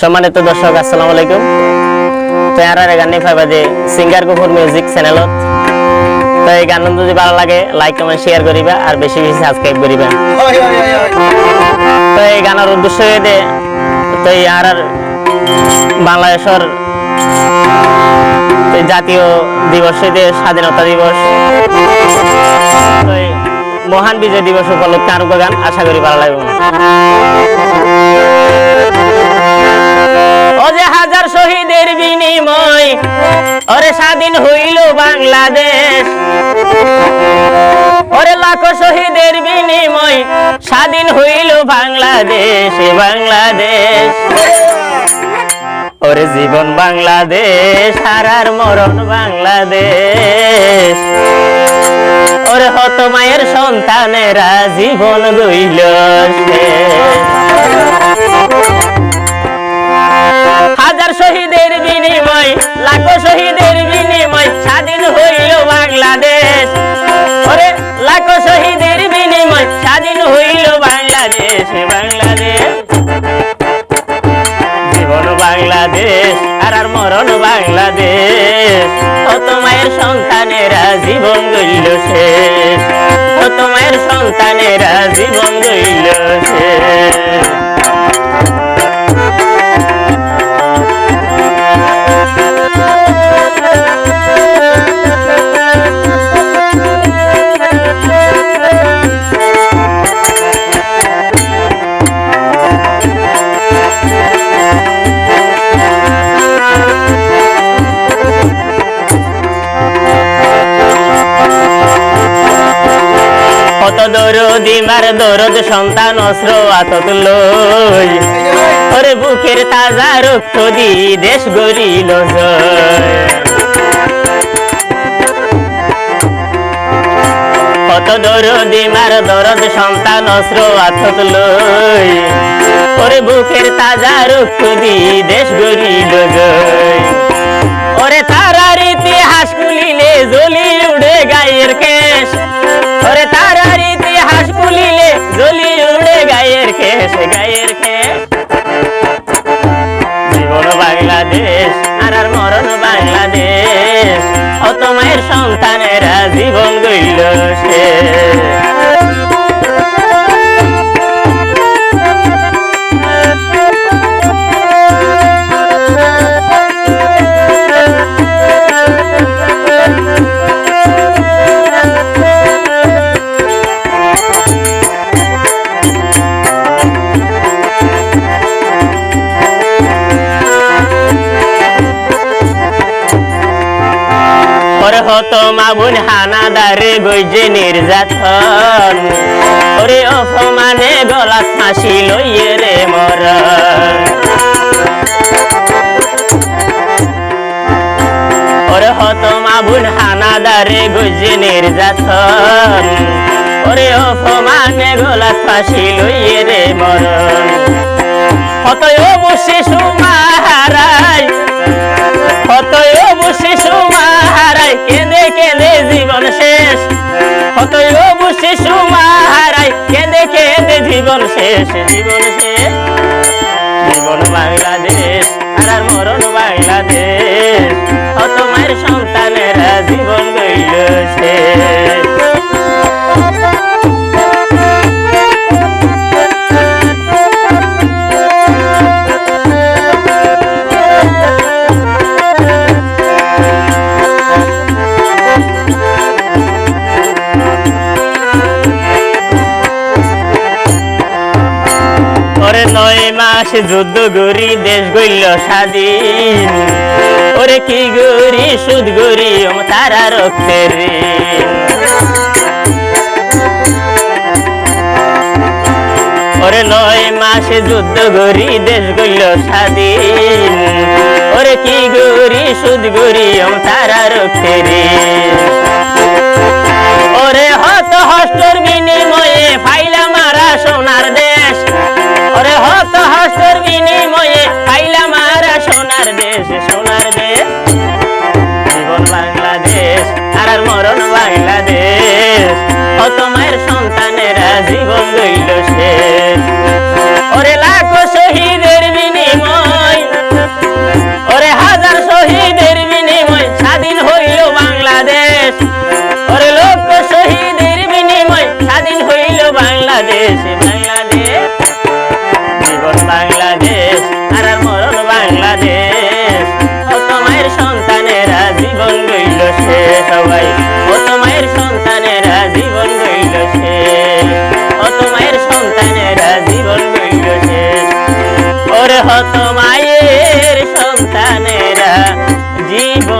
সম্মানিত দর্শক, আসসালামু আলাইকুম। তো আর গান পাইবা যে সিঙ্গার গফুর মিউজিক চ্যানেলত তো। এই গান যদি ভালো লাগে লাইক কমেন্ট শেয়ার করিবা আর বেশি বেশি সাবস্ক্রাইব করিবা। তো এই গানের উদ্দেশ্য দে তো এই আর আর বাংলাদেশের জাতীয় দিবস স্বাধীনতা দিবস। মহান বিজয় দিবস উপলক্ষে আরও গান, আশা করি ভালো লাগবে। শহীদের বিনিময়। ওরে স্বাধীন হইল বাংলাদেশ। ওরে লাখো শহীদের বিনিময়। স্বাধীন হইল বাংলাদেশ বাংলাদেশ। ওরে জীবন বাংলাদেশ, হারার মরণ বাংলাদেশ। ওরে হত মায়ের সন্তানেরা জীবন দইল বাংলাদেশ বাংলাদেশ। জীবন বাংলাদেশ, আর আর মরণ বাংলাদেশ। কত মায়ের সন্তানেরা জীবন গইল শেষ। কত মায়ের সন্তানেরা জীবন কত দরদি মার দরদ, সন্তান অস্ত্র আতত লই ওরে বুকের তাজা রক্ত দি দেশ গরিল কত দরদি মার দরদ, সন্তান অস্ত্র আতত লই ওরে বুকের তাজা রক্ত দি দেশ গরিল ওরে তারার ইতিহাস খুলিলে জ্বলি উড়ে গায়ের কেশ সন্তানেরা জীবন গইল শেষ হত মামুন হানাদারে গইজে নির্যাতন। ওরে অপমানে গলাত ফাঁসি লইয়ে রে মরণ। ওরে হত মামুন হানাদারে গইজে নির্যাতন। ওরে অপমানে গলাত ফাঁসি লইয়ে রে মরণ। হতয় বসে কতই শিশু মারাই কেঁদে কেঁদে জীবন শেষ জীবন শেষ। ওরে নয় মাস যুদ্ধ গরি দেশ গইল স্বাধীন। ওরে কি গরি সুদ গরি তারা রক্তের ওরে নয় মাসে যুদ্ধ গরি দেশ গইল স্বাধীন। ওরে কি গরি সুদ গরি তারা রক্তের চরণ বাংলাদেশ ও তোমার সন্তানেরা জীবন ওরে শহীদের বিনিময়, ওরে হাজার শহীদের বিনিময়, স্বাধীন হইল বাংলাদেশ। ওরে লক্ষ শহীদের বিনিময়, স্বাধীন হইল বাংলাদেশ। জীবন বাংলাদেশ, আর বাংলাদেশ। ও তোমার সন্তানেরা জীবন সে সবাই মায়ের সন্তানেরা জীবন রইল শেষ। অত মায়ের সন্তানেরা জীবন রইল শেষ। ওরে হত মায়ের সন্তানেরা, জীবন